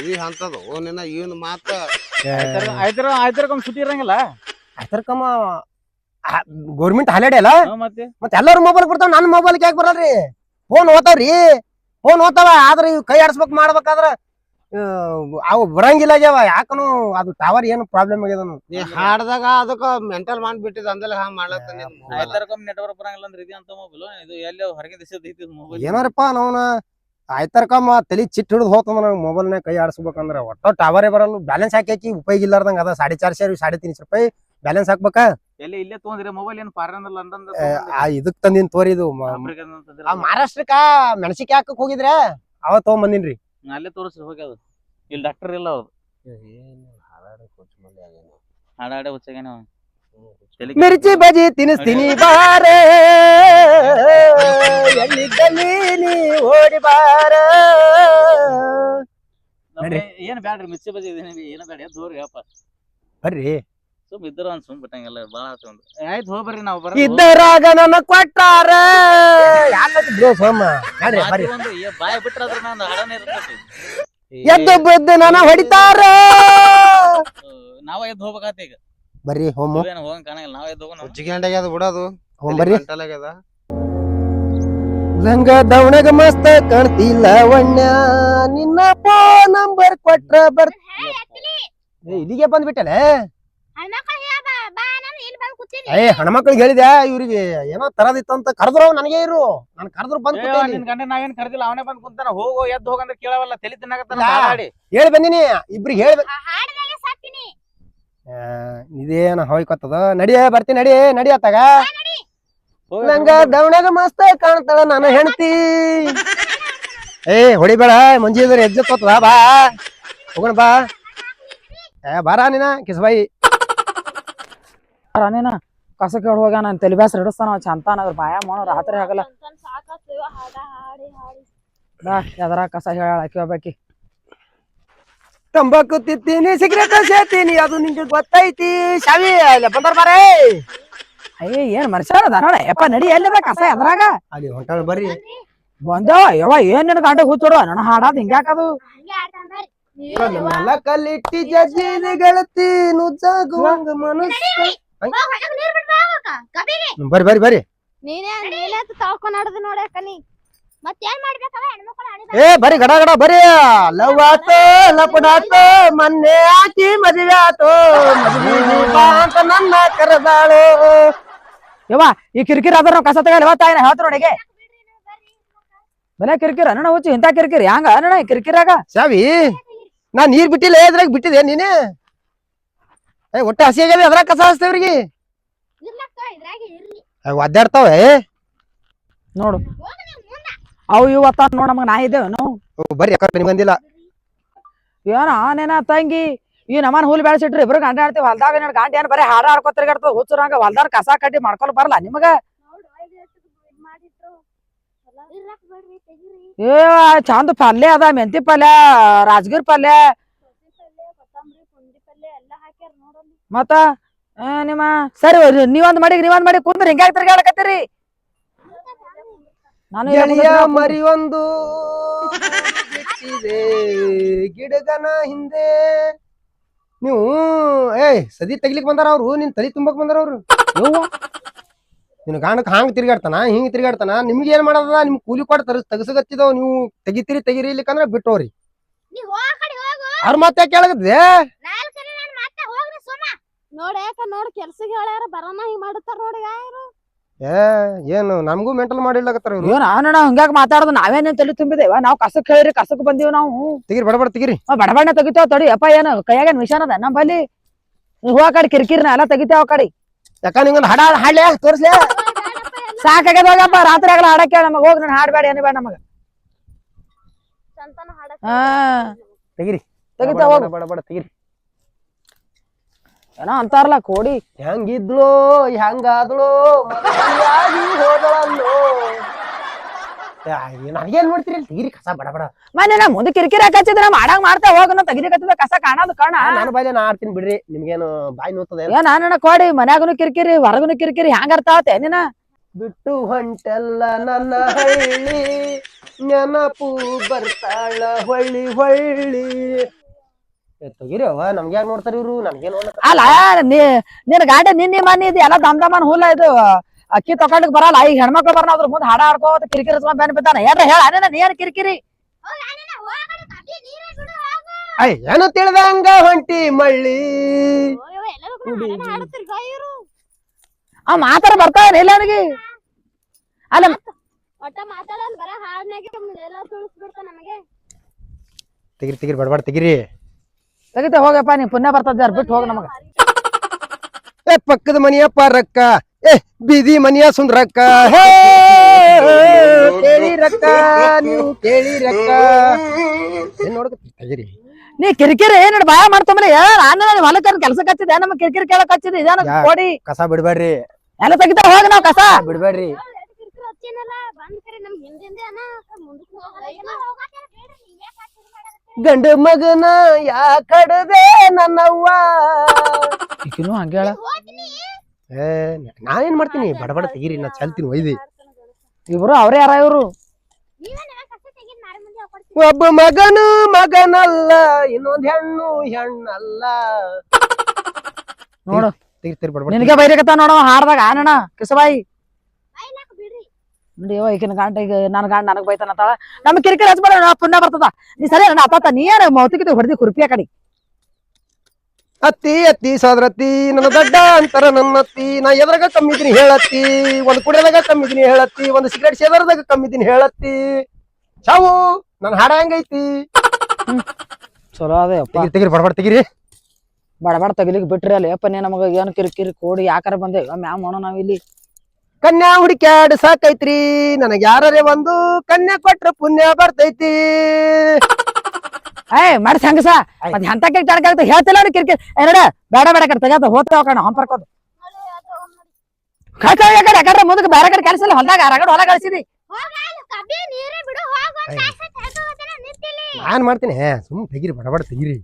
ಈ ಹಂತದ ನಿನ್ನ ಇವನ್ ಮಾತ. ಆಯ್ತರ ಆಯ್ತರ ಕಮ್ ಸುಟಿ ಇರಂಗಿಲ್ಲ? ಗೌರ್ಮೆಂಟ್ ಹಾಲಿಡೇ ಅಲ್ಲ? ಮತ್ತೆ? ಮತ್ತೆ ಎಲ್ಲರೂ ಮೊಬೈಲ್ ಕೊಡ್ತಾವ ನನ್ನ ಮೊಬೈಲ್ ಯಾಕೆ ಬರಲ್ರಿ? ಫೋನ್ ಓದ್ತಾವ್ರಿ. ಫೋನ್ ಓದ್ತಾವ ಆದ್ರೆ ಇವ್ ಕೈ ಆಡ್ಸ್ಬೇಕು ಮಾಡ್ಬೇಕಾದ್ರ ಆ, ಅವು ಬರಂಗಿಲ್ಲ ಆಗ್ಯಾವ. ಯಾಕನು ಅದು ಟವರ್ ಏನು ಪ್ರಾಬ್ಲಮ್ ಆಗ್ಯದ ನೀ ಹಾಡ್ದಾಗ ಅದಕ್ಕ ಮೆಂಟಲ್ ಮಾಡ್ಬಿಟ್ಟಿದ್ ಅಂದಲ್ಲ ಹಂಗ ಮಾಡ್ಲತ್ತ ನಿನ್ mobile. ನೆಟ್ವರ್ಕ್ ಬರಂಗಿಲ್ಲ ಅಂದ್ರೆ ಇದು ಅಂತ ಮೊಬೈಲ್ ಇದು ಎಲ್ಲಿ ಹೊರಗೆ ದೇಶದ ಐತಿ ಮೊಬೈಲ್ ಏನಾರಪ್ಪ ನಾವ್ನ ಆಯ್ತರ್ಕಮ್ಮ ತಲಿ ಚಿಟ್ ಹಿಡಿದು ಹೋತಂದ ನಂಗೆ ಮೊಬೈಲ್ನಾಗ ಕೈ ಆಡ್ಸ್ಬೇಕಂದ್ರ ಒಟ್ಟ ಟವರೇ ಬರಲ್ಲ ಬ್ಯಾಲೆನ್ಸ್ ಹಾಕಿ ಹಾಕಿ ಉಪಯೋಗ ಇಲ್ಲಾರ್ದಂಗ ಅದ. ಸಾಡೆ ಚಾರ್ ಸಾವಿರ ಸಾಡೆ ತೀನ್ ರೂಪಾಯಿ ಬ್ಯಾಲೆನ್ಸ್ ಹಾಕ್ಬೇಕಾ? ಎಲ್ಲಿ ಇಲ್ಲೇ ತೊಗೊಂಡ್ರಿ ಮೊಬೈಲ್ ಏನ್ ಫಾರಿನ್ ಲಂಡನ್ ಆ, ಆ ಇದಕ್ ತಂದಿನ್ ತೋರಿ ಇದು ಮ- ಆ ಮಹಾರಾಷ್ಟ್ರಕ್ಕ ಮೆಣಸಿಕೆ ಹಾಕಕ್ ಹೋಗಿದ್ರೆ ಅವ ತಗೊಂಬಂದಿನ್ರಿ. ಅಲ್ಲೇ ತೋರಿಸ್ರಿ ಹೋಗಿ ಅದು. ಇಲ್ಲಿ ಡಾಕ್ಟರ್ ಇಲ್ಲ ಅವ್ರು. ಏನು ಹಾಡಾಡಿ ಹುಚ್ಚ್ ಮಂದಿ ಆಗ್ಯಾನ. ಹಾಡಾಡೆ ಹುಚ್ಚಾಗೇನ ಮಿರ್ಚಿ ಬಜಿ ತಿನ್ನಿಸ್ತೀನಿ ಬಾರೆ. ಎಲ್ಲಿದ್ದಲ್ಲಿ ನೀ ಓಡಿ ಬಾರ. ನಮ್ಗೆ ಏನ್ ಬ್ಯಾಡ್ರಿ ಮಿರ್ಚಿ ಬಜಿ ಇದೀನಿ ಏನ್ ಬ್ಯಾಡ ದೂರ ಹೋಗ್ರಿ ಅಪ್ಪ ಬರ್ರಿ. ಸುಮ್ ಇದ್ರ ಒಂದ್ ಸುಮ್ ಬಿಟ್ಟಂಗಿಲ್ಲ ಬಾಳ ಆತು ಒಂದು ಆಯ್ತು ಹೋಗ್ಬರ್ರಿ ನಾವು ಬರ ಇದ್ದರಾಗ ನನ್ನ ಕೊಟ್ಟಾರ. ಒಂದು ಏ ಬಾಯ್ ಬಿಟ್ರ ಅದ್ರ ನಾನು ಹಾಡನೇ ಇರ್ತೈತಿ. ಎದ್ದು ಬಿದ್ದು ನನ್ನ ಹೊಡಿತಾರ. ನಾವ ಎದ್ದು ಹೋಗ್ಬೇಕಾತ ಈಗ. ಬರ್ರಿ ಹೋಮ. ಇವೇನು ಹೋಗಂಗ್ ಕಾಣಂಗಿಲ್ಲ ನಾವ್ ಎದ್ದು ಹೋಗೋಣ. ಹುಚ್ಚಿಗೆ ಅದು. ಬಿಡೋದು ಹೋಮ್ ಬರ್ರಿ. ಮೆಂಟಲ್ ಆಗ್ಯದ? ಲಂಗ ದವಣಗ ಮಸ್ತ ಕಾಣ್ತಿಲ್ಲ ವಣ್ಣ. ನಿನ್ನ ಫೋನ್ ನಂಬರ್ ಕೊಟ್ರ ಬರ್ ಏ, ಇಲ್ಲಿಗೆ ಬಂದ್ಬಿಟ್ಟಲೆ? ಏ ಹೆಣ್ಮಕ್ಳಿಗೆ ಹೇಳಿದೆ ಇವ್ರಿಗೆ ಏನೋ ತರದಿತ್ತು ಅಂತ ಕರೆದ್ರು ನನಗೆ ಇರು ನಾನು ಕರೆದ್ರು ಬಂದ್ ನಿನ್ ಗಂಡ ನಾವೇನ್ ಕರೆದಿಲ್ಲ ಅವನೇ ಬಂದ್ ಕುಂತಾನ ಹೋಗೋ ಎದ್ದು ಹೋಗಂದ್ರೆ ಕೇಳವಲ್ಲ ತಲೆ ತಿನ್ನಾಕತ್ತಾನ ಹೇಳಿ ಬಂದಿನಿ ಇಬ್ರಿಗೆ ಹೇಳಿ ಆ ಹಾಡ್ದಾಗೆ ಸತ್ತೀನಿ ಇದೇನ ಹೋಯ್ಕೊತ್ತದ ನಡಿ ಬರ್ತೀನಿ ನಡಿ ನಡಿ ಅತ್ತಾಗ ನಂಗ ದವಣಗ ಮಸ್ತ ಕಾಣ್ತಾಳ ನಾನು ಹೆಣ್ತಿ ಏ ಹೊಡಿಬೇಡ ಮಂಜಿ ಎದ್ದ ಬಾ ಹೋಗೋಣ ಬಾ ಏ ಬಾರ ನೀನ ಕಿಸ್ಬಾಯಿ ರಾಣಿನ ಕಸ ಕೇಳಿ ಹೋಗ್ಯ ನಾನು ತಲೆ ಬ್ಯಾಸ್ರ ಹಿಡಿಸ್ತಾನ ಚಂತಾನ ಅದ್ರ ಬಾಯ ಮಾಡೋ ರಾತ್ರಿ ಆಗಲ್ಲ. ಎದರ ಕಸ ಹೇಳ ಒಬ್ಬಾಕಿ. ತಂಬಾಕು ತಿತ್ತೀನಿ ಸಿಗರೇಟ್ ಸೇತೀನಿ ಅದು ನಿಂಗೆ ಗೊತ್ತೈತಿ ಶಾವಿ ಇಲ್ಲ ಬಂದ್ರ ಬಾರೇ ಅಯ್ಯ ಏನ್ ಮನುಷ್ಯ ಧಾರಾಳ? ಯಪ್ಪ ನಡಿ ಎಲ್ಲಿದ ಕಸ ಎದ್ರಾಗ? ಅಲ್ಲಿ ಹೊಂಟಾಳ ಬರ್ರಿ. ಬಂದೇವ ಯವ್ವ ಏನ್ ನಿನ್ ಗಂಡ ಕೂತೋಡು ನನ್ನ ಹಾಡಾದ್ ಹಿಂಗ್ಯಾಕದು ಅದು? ಆಡ್ತಾನ ಬರ್ರಿ. ನೆಲ ಕಲ್ಲಿಟ್ಟಿ ಜಜ್ಜಿದ ಗೆಳತಿ ನುಜ್ಜಾಗುವಂಗ ಮನಸ್ಸು. ಬರ್ರಿ ಬರ್ರಿ ಬರ್ರಿ. ನೀನೇ ನೀನೇ ತಳ್ಕೊಂಡ್ ಆಡೋದು ನೋಡಕ್ಕ ನೀ. ಮತ್ತೇನ್ ಮಾಡ್ಬೇಕವ ಹೆಣ್ಮಕ್ಳು ಆಡಿದ ಏ ಬರಿ ಗಡ ಗಡ ಬರಿ ಲವ್ ಆತ ಲಪಡಾತ ಮೊನ್ನೆ ಆಕಿ ಮದುವೆ ಆತು. ಮದುವೆ ಬಾ ಅಂತ ನನ್ನ ಕರೆದಾಳು. ಯವ್ವ ಈ ಕಿರಿಕಿರಿ ಅದ್ರ ನಾವು ಕಸ ತಗೊಳ್ಳಿ ಇವತ್ತ ಏನ ಹೇಳ್ತಾರ ನೋಡಿಗೆ ಬಲೆ ಕಿರಿಕಿರಿ ಅಣ್ಣ ಹುಚ್ಚಿ ಇಂತ ಕಿರಿಕಿರಿ. ಹಂಗ ಅಣ್ಣ ಕಿರಿಕಿರಾಗ ಸಾವಿ ನಾ ನೀರ್ ಬಿಟ್ಟಿಲ್ಲ ಇದ್ರಾಗ ಬಿಟ್ಟಿದೆ ನೀನೆ? ಏ ಒಟ್ಟೆ ಹಸಿ ಆಗ್ಯದ ಅದ್ರಾಗ ಕಸ ಹಚ್ತೇವ್ರಿಗೆ ಒದ್ದಾಡ್ತಾವ ಇದ್ರಾಗೆ ಇರ್ಲಿ. ಒದ್ದಾಡ್ತಾವೆ ನೋಡು. ಹೋಗ್ ನೀವ್ ಮುಂದ. ಅವು ಇವತ್ತ ನೋಡ್ ನಮಗ್ ನಾ ಇದ್ದೇವೆ ನಾವು ಓ, ಬರ್ರಿ ಅಕ್ಕ ನಿಮ್ಗೆ ಬಂದಿಲ್ಲ. ಏನ ಆನೇನ ತಂಗಿ? ಈ ನಮ್ಮನ್ ಹುಲ್ ಬೆಳೆಸಿಟ್ರಿ ಇಬ್ರು ಗಂಡ ಆಡ್ತೀವಿ ಹೊಲ್ದಾಗ ನೋಡಿ ಗಂಡ ಏನ್ ಬರೀ ಹಾಡ ಆಡ್ಕೊತ ತಿರ್ಗಾಡ್ತದ ಹುಚ್ಚರಂಗ ಹೊಲ್ದಾರ ಕಸ ಕಡ್ಡಿ ಮಾಡ್ಕೊಲ್ ಬರಲ್ಲ ನಿಮಗ? ನೋಡು ಏ ಚಂದ ಪಲ್ಯ ಅದ ಮೆಂತಿ ಪಲ್ಯ ರಾಜಗಿರ್ ಪಲ್ಯ. ಮತ್ತ? ಆ, ನಿಮ್ಮ ಸರಿ. ನೀವೊಂದ್ ಮಾಡಿ ನೀವೊಂದ್ ಮಾಡಿ ಕುಂದ್ರಿ. ಹಿಂಗಾಗಿ ತಿರ್ಗಾಡಕತ್ತೀರಿ? ನಾನು ಇಲ್ಲೇ ಗೆಳೆಯ ಕುಂದ್ರಿಸ್ತೀನಿ. ಮರಿ ಒಂದು ಬಿಟ್ಟಿದೆ ಗಿಡಗನ ಹಿಂದೆ. ನೀವು ಏಯ್ ಸದಿ ತೆಗಿಲಿಕ್ ಬಂದಾರ ಅವ್ರು ನಿನ್ ತಲಿ ತುಂಬಕ್ ಬಂದಾರ ಅವ್ರು. ಯವ್ವ, ನಿನ್ ಗಾಣಕ್ ಹಾಂಗ್ ತಿರ್ಗಾಡ್ತಾನ ಹಿಂಗ್ ತಿರ್ಗಾಡ್ತಾನ? ನಿಮ್ಗೆ ಏನ್ ಮಾಡದ ನಿಮ್ ಕೂಲಿ ಕೊಡ್ ತರಸ್ ತಗಸಗತ್ತಿದವ್ ನೀವು. ತೆಗಿತೀರಿ ತೆಗಿರಿ ಇಲ್ಲಿಕಂದ್ರ ಬಿಟ್ಟೋರಿ. ನೀ ಹೋಗ್ ಕಡೆ ಹೋಗು. ಅವ್ರ ಮತ್ತೆ ಕೇಳಗದ್ದೆ ನಾನು ಮತ್ತೆ ಹೋಗ್ರಿ ಸುಮ್ಮ ನೋಡ ಯಾಕ ನೋಡ್ ಕೆಲ್ಸಕ್ಕೆ ಹೇಳ್ಯಾರ ಬರೋಣ ಹಿಂಗ್ ಮಾಡುತ್ತಾರ ನೋಡಿ ಯಾರು? ಏ ಏನು ನಮಗೂ ಮೆಂಟಲ್ ಮಾಡಿಲ್ಲಕತ್ತಾರ ಇವ್ರು. ಏನ್ ಅಣ್ಣ ಹಿಂಗಾಗ ಮಾತಾಡೋದು? ನಾವೇನೇ ತಲೆ ತುಂಬಿದೇವ? ನಾವು ಕಸಕ್ ಹೇಳಿರಿ ಕಸಕ್ ಬಂದೀವಿ ನಾವು. ತೆಗಿರಿ ಬಡಬಡ ತಿಗಿರಿ. ಆ, ಬಡ ಬಡ ತೆಗಿತೇವ್ ತಡಿ. ಅಪ್ಪ ಏನು ಕೈಯಾಗ ಮಿಷನ್ ಅದ? ನಮ್ ಬಲ್ಲಿ ಹೋಗ ಕಡೆ ಕಿರಿಕಿರಿನ ಎಲ್ಲ ತೆಗಿತೇವ ಕಡೆ. ಯಾಕ ನಿಂಗೊಂದು ಹಾಡ ಹಾಡ್ಲೆ ತೋರಿಸ್ಲೇ? ಸಾಕಾಗ್ಯದ ಹೋಗಪ್ಪ ರಾತ್ರಿ ಆಗಲ್ಲ ಹಾಡಕ್ಕೆ ನಮಗ. ಹೋಗ್ ನಾನು ಹಾಡ್ಬೇಡ ಏನು ಬೇಡ ನಮಗ. ಸಂತಾನ ಹಾಡ ಹಾ. ತೆಗಿರಿ. ತೆಗಿತೇವ ಬಡಬಡ ಹೋಗು ತೆಗಿರಿ. ಏನೋ ಅಂತಾರಲ್ಲ ಕೋಡಿ. ಹೆಂಗಿದ್ಳು ಹೆಂಗಾದ್ಳು ಹೋದಳಲ್ಲೋ. ನನಗೇನ್ ಮಾಡ್ತೀರಿ ತೀರಿ ಕಸ ಬಡ ಬಡ. ಮನೆ ನಾ ಮುಂದೆ ಕಿರಿಕಿರಿ ಹಾಕಚ್ಚಿದ್ರ ಮಾಡಂಗ್ ಮಾಡ್ತಾ ಹೋಗ ನಾ ತೆಗಿಲಿಕತ್ತಿದ ಕಸ ಕಾಣೋದು ಕಾಣ. ನಾನು ಬಾಯ್ಲೆ ನಾ ಆಡ್ತೀನಿ ಬಿಡ್ರಿ. ನಿಮ್ಗೇನು ಬಾಯಿ ನೋತದೆ ನಾನು ನಾನ ಕೋಡಿ ಮನ್ಯಾಗನು ಕಿರಿಕಿರಿ ಹೊರಗನು ಕಿರಿಕಿರಿ ಹ್ಯಾಂಗ ಅರ್ಥ ಆತ ಏನಿನ ಬಿಟ್ಟು ಹೊಂಟೆಲ್ಲ ನನ್ನ ಹಳ್ಳಿ ನೆನಪು ಬರ್ತಾಳ ಹೊಳ್ಳಿ ಹೊಳ್ಳಿ. ಏ, ತೆಗೀರಿ ಅವ್ವ ನಮ್ಗೆ ಯಾಕೆ ನೋಡ್ತಾರ ಇವ್ರು? ನನ್ಗೇನ್ ಅಲ್ಲ ನೀ ನಿನ್ ಗಾಡಿ ನಿನ್ನೆ ಮನಿ ಇದು ಎಲ್ಲ ದಮ್ ದಮನ್ ಹುಲ್ಲ ಇದು ಅಕ್ಕಿ ತಕೊಂಡಕ್ ಬರಲ್ಲ ಈಗ ಹೆಣ್ಮಕ್ಳು ಬರಲ್ಲ ಅದ್ರ ಮುಂದೆ ಹಾಡ ಆಡ್ಕೋತ ಕಿರಿಕಿರಿ ಹಚ್ಕೊಂಡ್ ಬೆನ್ ಬಿದ್ದಾನ. ಏನ್ರ ಹೇಳ ಅನೇನ ನೀ ಏನ್ ಕಿರಿಕಿರಿ? ಹೋಗಡೆ ಕಬ್ಬಿ ನೀರೇ ಬಿಡು ಹೋಗು ಅಯ್ಯ ಏನು ತಿಳಿದಂಗ ಹೊಂಟಿ ಮಳ್ಳಿ. ಆ ಮಾತಾಡ ಬರ್ತಾವ ಇಲ್ಲ ನನಗೆ ಅಲ್ಲ ಒಟ್ಟ ಮಾತಾಡಲ್ಲ ಬರ ಹಾಡ್ನಾಗೆ ಎಲ್ಲ ತಿಳಿಸ್ಬಿಡ್ತ ನಮಗೆ. ತೆಗಿರಿ ತೆಗಿರಿ ಬಡಬಡ ತೆಗಿರಿ. ತೆಗಿತೆ ಹೋಗಪ್ಪ ನೀ ಪುಣ್ಯ ಬರ್ತದ ಬಿಟ್ಟು ಹೋಗ ನಮಗ. ಏ ಪಕ್ಕದ ಮನೆಯ ಪಾರಕ್ಕ ಏ ಬೀದಿ ಮನೆಯ ಸುಂದ್ರಕ್ಕ. ಹೇ ಕೇಳಿರಕ್ಕ ನೀವು ಕೇಳಿರಕ್ಕ ಏನ್ ನೋಡಕ ತೆಗಿರಿ. ನೀ ಕಿರಿಕಿರಿ ಏನ್ ಬಾಯ ಮಾಡ್ಕೊಂಬಲ್ಲ ನಾನು ಹೊಲಕ್ಕ ಕೆಲ್ಸಕ್ಕೆ ಹಚ್ಚಿದೆ ನಮ್ ಕಿರಿಕಿರಿ ಕೇಳಕ್ ಹಚ್ಚಿದೆ ಇದೇನ ಕೊಡಿ ಕೋಡಿ. ಕಸ ಬಿಡ್ಬೇಡ್ರಿ. ಎಲ್ಲ ತೆಗಿತಾರ ಹೋಗ ನಾವ್ ಕಸ. ಬಿಡ್ಬೇಡ್ರಿ ಕಿರ್ಕಿರ್ ಹಚ್ಚೇನಲ್ಲ ಬಂದ್ ಕರೆ ನಮ್ ಹಿಂದಿಂದ ಅನ ಮುಂದಕ್ಕೆ ಗಂಡ ಮಗನ ಯಾ ಕಡದೆ ನನ್ನವ್ವ. ಈಕಿನೂ ಹಂಗೆ ಹೇಳ. ಏ ಮಾಡ್ತೀನಿ? ಬಡಬಡ ತೆಗೀರಿ ನಾ ಚಲ್ತೀನಿ ಒಯ್ದಿ. ಇಬ್ರು ಅವ್ರೇ ಯಾರ ಇವರು? ಒಬ್ಬ ಮಗನು ಮಗನಲ್ಲ ಇನ್ನೊಂದ್ ಹೆಣ್ಣು ಹೆಣ್ಣಲ್ಲ. ನೋಡು. ತೆಗಿತೀರಿ ಬಡಬಡ ನಿನಗೆ ಬೈರಕತ್ತ ನೋಡವ ಹಾಡ್ದಾಗ ಆನಣ ಕಿಸಬಾಯಿ ನೋಡಿ ಯವ್ವ ಈಕಿನ ಗಂಡ ಈಗ ನನ್ನ ಗಂಡ ನನಗ್ ಬೈತಾನಂತಾಳ ನಮ್ಮ ಕಿರಿಕಿರಿ ಹಚ್ಬೇಡ ಪುಣ್ಯ ಬರ್ತದ. ನೀ ಸರಿ ನನ್ನ ಅಪ್ಪ ನೀ ಏನು ಮೌತಿಗೆ ಹೊಡೆದಿ ಕುರ್ಪಿಯ ಕಡಿ? ಅತ್ತಿ ಅತ್ತಿ ಸೋದರತ್ತಿ ನನ್ನ ದೊಡ್ಡ ಅಂತಾರ ನನ್ನತ್ತಿ ನಾ ಎದ್ರಾಗ ಕಮ್ಮಿದ್ದೀನಿ ಹೇಳತ್ತಿ ಒಂದ್ ಕುಡಿಯದಾಗ ಕಮ್ಮಿದ್ದೀನಿ ಹೇಳತ್ತಿ ಒಂದ್ ಸಿಗರೇಟ್ ಸೇದರದಾಗ ಕಮ್ಮಿದ್ದೀನಿ ಹೇಳತ್ತಿ. ಚಾವು ನನ್ ಹಾಡ ಹೆಂಗೈತಿ? ಚಲೋ ಅದೇ ಅಪ್ಪ. ತೆಗಿರಿ ಬಡಬಡ ತೆಗಿರಿ. ಬಡಬಡ ಬಡ ತಗಲಿಕ್ ಬಿಟ್ರಿ ಅಲ್ಲಿ ಅಪ್ಪ ನೀ ನಮಗ ಏನ್ ಕಿರಿಕಿರಿ ಕೋಡಿ ಯಾಕಾರ ಬಂದೆ? ಮ್ಯಾಮ್ ಮಾಡೋಣ ನಾವಿಲ್ಲಿ. ಇಲ್ಲಿ ಕನ್ಯಾ ಹುಡುಕ್ಯಾಡ್ ಸಾಕೈತ್ರಿ. ನನಗ್ ಯಾರೇ ಒಂದು ಕನ್ಯಾ ಕೊಟ್ರ ಪುಣ್ಯ ಬರ್ತೈತಿ. ಏಯ್ ಮಾಡ್ಸ ಹಂಗಸ. ಸಾ ಎಂತ ಕೆಟ್ಟ ಆಡ್ಕಾಗ್ತ ಹೇಳ್ತಿಲ್ಲ ಅವ್ರು ಕಿರಿಕಿರಿ. ಏ ನೋಡ ಬೇಡ ಬೇಡ ಕಡೆ ತೆಗೆದ ಹೋಗ್ತಾವ ಕಣ ಹಂಪರ್ಕೋದು ಕಡೆ ಕಡೆ ಯಾಕಂದ್ರೆ ಮುಂದಕ್ಕೆ ಬೇರೆ ಕಡೆ ಕೆಲಸ ಇಲ್ಲ ಹೊಲ್ದಾಗ ರಗಡ್ ಹೊಲ ಕಳಿಸಿದಿ ನಾನ್ ಮಾಡ್ತೀನಿ. ಸುಮ್ ತೆಗಿರಿ ಬಡಬಡ ತೆಗಿರಿ.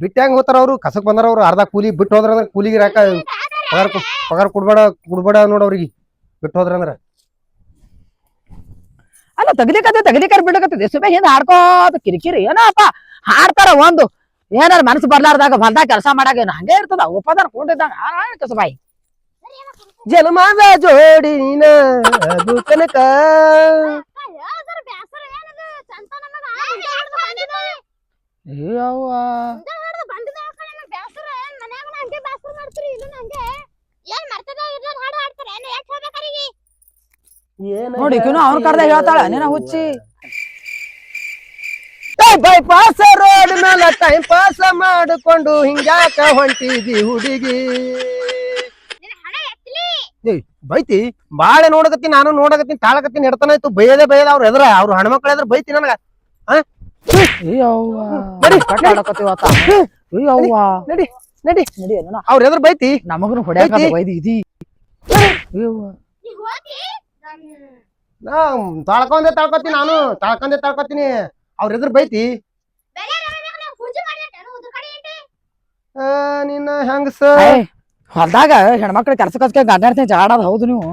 ಬಿಟ್ಟಿ ಹೆಂಗ್ ಹೋತಾರ ಅವ್ರು? ಕಸಕ್ ಬಂದಾರ ಅವ್ರು ಅರ್ಧ ಕೂಲಿ ಬಿಟ್ಟು ಹೋದ್ರ ಕೂಲಿಗಿ ಕೂಲಿಗೆ ರಾಕ ಪಗಾರ ಕೊಡ್ಬೇಡ ಕೊಡ್ಬೇಡ ನೋಡ ಅವ್ರಿಗೆ. ಬಿಟ್ಟು ಹೋದ್ರ ಅಂದ್ರ. ಅಲ್ಲ ತಗಲಿಕತ್ತ ತಗಲಿಕರ್ ಬಿಡ್ಲಿಕತ್ತದೆ. ಸುಮ್ಮನೆ ಹಿಂದೆ ಹಾಡ್ಕೋತ ಕಿರಿಕಿರಿ ಏನಪ್ಪ? ಹಾಡ್ತಾರ ಒಂದು. ಏನಾರ ಮನಸ್ಸು ಬರ್ಲಾರ್ದಾಗ ಬಂದಾಗ ಕೆಲಸ ಮಾಡಾಗ ಏನು ಹಂಗೆ ಇರ್ತದ? ಒಪ್ಪದಾರ ಕೊಂಡಿದ್ದಂಗ. ಕಸಬಾಯಿ ಜನ್ಮದ ಜೋಡಿ ನೀನ ಅದು ಕನಕ ಬ್ಯಾಸರ ಏನದು ಚಂತ ನಮಗ ಹಿಂದೆ ಹಿಡ್ದು ಬಂದಿದ್ದು. ಅಯ್ಯವ್ವ ಹಿಂದೆ ಹಿಡ್ದು ಬಂದಿದ್ದು ಆ ಕಡೆ ನಂಗ್ ಬ್ಯಾಸರ ಏನ್ ಮನ್ಯಾಗನ ಹಂಗೆ ಬ್ಯಾಸರ ಮಾಡ್ತೀರಿ ಇದನ್ನ ಹಂಗೆ ಏನ್ ಮರ್ತದ ಇರ್ಲಾರ್ದ ಹಾಡು ಹಾಡ್ತಾರೆ ಏನ್ ಎಷ್ಟ್ ಹೇಳ್ಬೇಕರಿಗೆ ನೋಡಿ ಕಿನು ಅವ್ನ ಕರ್ದ ಹೇಳ್ತಾಳ ನೀನ ಹುಚ್ಚಿ. ಬೈಪಾಸ ರೋಡ್ ಮೇಲೆ ಟೈಮ್ ಪಾಸ ಮಾಡಿಕೊಂಡು ಹಿಂಗ್ಯಾಕ ಹೊಂಟಿದಿ ಹುಡುಗಿ? ನಿನ್ನ ಹಣ ಎತ್ತಲಿ ಬೈತಿ ಬಾಳೆ ನೋಡಕತ್ತೀನಿ ನಾನು ನೋಡಕತ್ತೀನಿ ತಾಳಕತ್ತೀನಿ ಹಿಡ್ತಾನ ಇತ್ತು ಬೈಯದೆ ಬೈಯದ ಅವ್ರ ಎದ್ರ ಅವ್ರ ಹೆಣ್ಮಕ್ಳ ಎದ್ರ ಬೈತಿ ನನಗ. ನಡಿ, ನಡಿ ನಡಿ ಅವ್ರ ಎದ್ರ ಬೈತಿ. ನಮಗನು ಹೊಡ್ಯಾಕ ಬೈದಿ ವೈದಿ ಇದಿ. ಅಯ್ಯವ್ವ ನೀ ತಾಳ್ಕೊಂಡೆ ತಳ್ಕೊತೀನಿ ನಾನು ತಾಳ್ಕೊಂಡೆ ತಳ್ಕೊತೀನಿ. ಅವ್ರ ಎದುರು ಬೈತಿ. ನಿನ್ನ ಹೆಂಗ ಸರ್ ಹೊಲ್ದಾಗ ಹೆಣ್ಮಕ್ಳು ಕೆಲ್ಸಕ್ಕೆ ಹಚ್ಕ ಗಂಡಾಡ್ತೀನಿ ಜಾಡೋದು ಹೌದು ನೀವು.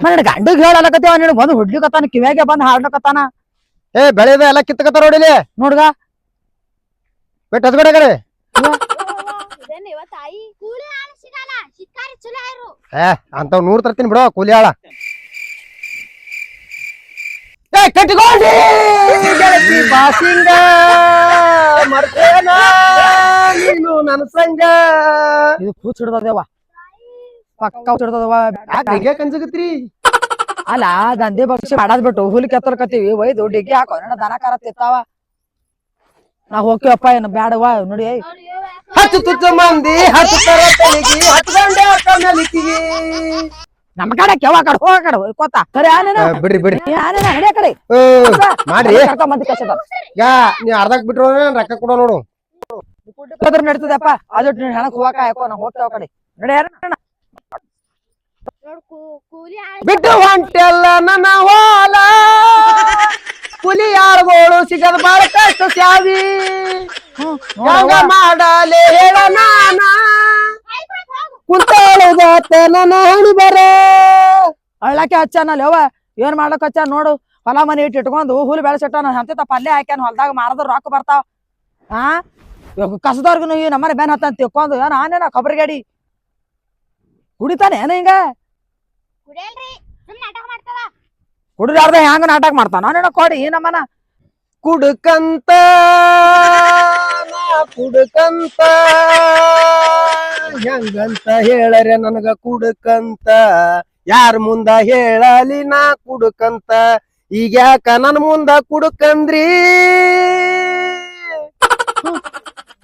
ನನ್ನ ಗಂಡಗ್ ಹೇಳಲಕತ್ತೀವ ನೀನು ಬಂದು ಹುಡ್ಲಿಕತ್ತಾನ ಕಿವ್ಯಾಗೆ ಬಂದು ಹಾಡ್ಲಕತ್ತಾನ? ಏ ಬೆಳೆದ ಎಲ್ಲ ಕಿತ್ತಕತ್ತಾರ ನೋಡಿಲಿ ನೋಡ್ಗ. ಬಿಟ್ಟು ಹಚ್ಕೊಡೆ ಕಡೆ ಇದೇನು ಇವತ್ತ ತಾಯಿ ಕೂಲಿ ಆಳ ಸಿಗಲ್ಲ ಶಿಕಾರಿ ಚಲೋ ಇರು ಏ ಅಂತವ್ ನೂರ್ ತರ್ತೀನಿ ಬಿಡೋ, ಕೂಲಿ ಆಳ. ಏ ಕಟ್ಕೊಂಡಿ ಗೆಳತಿ ಬಾಸಿಂಗ, ಮರ್ತೇನ? ನೀನು ನನ್ನ ಸಂಗ. ಇದು ಕೂತ್ ಹಿಡ್ದದೇವ ಪಕ್ಕ ಹಿಡ್ದದವ ಯಾಕೆ ಕಂಜಗತ್ರಿ. ಅಲ್ಲ, ದಂಧೆ ಭಕ್ಷ್ಯ ಮಾಡಾದ್ ಬಿಟ್ಟು ಹುಲಿ ಕೆತ್ತರ್ಕತ್ತೀವಿ. ಒಯ್ದು ಡಿಗ್ಗಿ ಹಾಕೋ ದನ ಕಾರ ತಿತ್ತಾವ ನಾ ಹೋಗ್ತೀವಪ್ಪ ಏನು ಬ್ಯಾಡವಾ ನೋಡಿ. ಹತ್ತು ತುತ್ತು ಮಂದಿ ಹತ್ತು ತರ ತಲೆಗಿ ಹತ್ಕೊಂಡೆ ಅಕ್ಕ ಮೆಲಿಕಿಗಿ ನಮ್ ಕಡೆ ಕೆವ ಕಡೆ ಹೋಗ ಕಡೆ ಹೋಯ್ಕೋತ ಸರಿ ಆನೇನ ಬಿಡಿ ಬಿಡ್ರಿ ಬಿಡ್ರಿ. ಆನೇನ ನಡಿಯ ಕಡೆ. ಮಾಡ್ರಿ. ಕರ್ಕೊಂಡ್ ಬಂದ್ ಕಳ್ಸಿದ. ಯಾ ನೀ ಅರ್ಧಕ್ ಬಿಟ್ರು ರೊಕ್ಕ ಕೊಡ ನೋಡು. ಹೋದ್ರ ನಡೀತದಪ್ಪ ಅದು ನೀನ್ ಹೆಣಕ್ ಹೋಗಾಕ ಯಾಕೋ ನಾ ಹೋಗ್ತೇವ ಕಡೆ. ನಡಿ ನೋಡ್ ಕೂ- ಕೂಲಿ ಆಳ ಬಿಟ್ಟು ಹೊಂಟೆಲ್ಲ ನನ್ನ ಹೊಲ. ಕೂಲಿ ಯಾರ್ಗೋಳು ಸಿಗದ ಬಾಳ ಕಷ್ಟ ಸ್ಯಾವಿ ಹಂಗ ಮಾಡಲೆ ಹೇಳ ನಾನ. ಕುಂತಾಳುದಾತ ನನ್ನ ಹಣಿ ಬರ. ಅಳ್ಳಕ್ಕೆ ಹಚ್ಚಾನಲ್ಲ ಯವ್ವ ಏನ್ ಮಾಡಕ್ ಹಚ್ಚ ನೋಡು. ಹೊಲ ಮನಿ ಇಟ್ಟು ಇಟ್ಕೊಂಡು ಹುಲ್ ಬೆಳೆಸಿಟ್ಟ ನಾನು ಹಂತಿತ ಪಲ್ಯ ಹಾಕ್ಯಾನ ಹೊಲ್ದಾಗ ಮಾರದ್ರ ರೊಕ್ಕ ಬರ್ತಾವ. ಆ? ಇವಾಗ ಕಸದವ್ರಿಗೂ ಈ ನಮ್ಮನೆ ಬೆನ್ ಹತ್ತ ತಿಕ್ಕೊಂಡು ಏನ ಆನೇನ ಕೊಬ್ಬರಿ ಗಾಡಿ ಕುಡಿತಾನೆ ಏನ ಹಿಂಗ ಕುಡಿಯಲ್ರಿ ಸುಮ್ ನಾಟಕ ಮಾಡ್ತಾವ ಕುಡಿದಾರ್ದ ಹೆಂಗ ನಾಟಕ ಮಾಡ್ತಾನ? ನಾನೇನ ಕೊಡಿ ಏನಮ್ಮನ ನಮ್ಮನ. ಕುಡುಕಂತ ಕುಡುಕಂತ. ಹೆಂಗಂತ ಹೇಳರೆ ನನಗ ಕುಡುಕಂತ? ಯಾರ ಮುಂದ ಹೇಳಲಿ ನಾ ಕುಡುಕಂತ? ಈಗ ಯಾಕ ನನ್ ಮುಂದ ಕುಡುಕಂದ್ರಿ?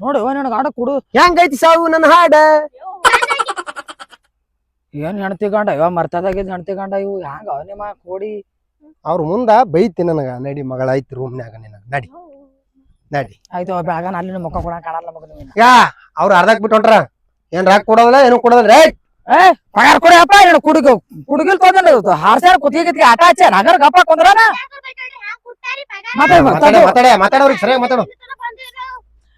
ನೋಡು ನನಗ ಹಾಡ ಕುಡು. ಹೆಂಗೈತಿ ಸಾವು ನನ್ನ ಹಾಡ? ಏನ್ ಹೆಣ್ತಿ ಗಂಡ? ಇವ ಮರ್ತದಾಗಿದ್ ಹೆಣ್ತಿ ಗಂಡ ಇವು. ಹೆಂಗ ನಿಮ್ಮ ಕೋಡಿ? ಅವ್ರ ಮುಂದ ಬೈತಿ ನನಗ ನಡಿ ಮಗಳ ಐತಿ ರೂಮ್ನ್ಯಾಗ ನಿನಗ ನಡಿ. ನಡಿ. ಆಯ್ತು ಬೆಳಗಾನ ಅಲ್ಲಿ ಮುಖ ಕೂಡ ಕಾಣಲ್ಲ ಮಗ ನೀನು. ಯಾ ಅವ್ರ ಅರ್ಧಕ್ ಬಿಟ್ಟು ಹೊಂಟ್ರ ಏನ್ ರಾಕ್ ಕೊಡೋದಿಲ್ಲ ಏನು ಕೊಡೋದಿಲ್ಲ ರೈಟ್ ಏ ಪಗಾರ ಕೊಡಿ ಅಪ್ಪ ನೀನು ಕುಡುಗ ಕುಡುಗಿಲ್ ತೊಂದ್ರೆ ಹಾರ್ಸ್ಯಾರ ಕುತ್ತಿಗೆ ಆಟ ಹಚ್ಚ ನಗರ ಗಪ್ಪ ಕುಂದ್ರನ? ಮತ್ತೆ ಮಾತಾಡ ಮಾತಾಡ. ಮಾತಾಡೋರಿಗೆ ಸರಿಯಾಗಿ ಮಾತಾಡು.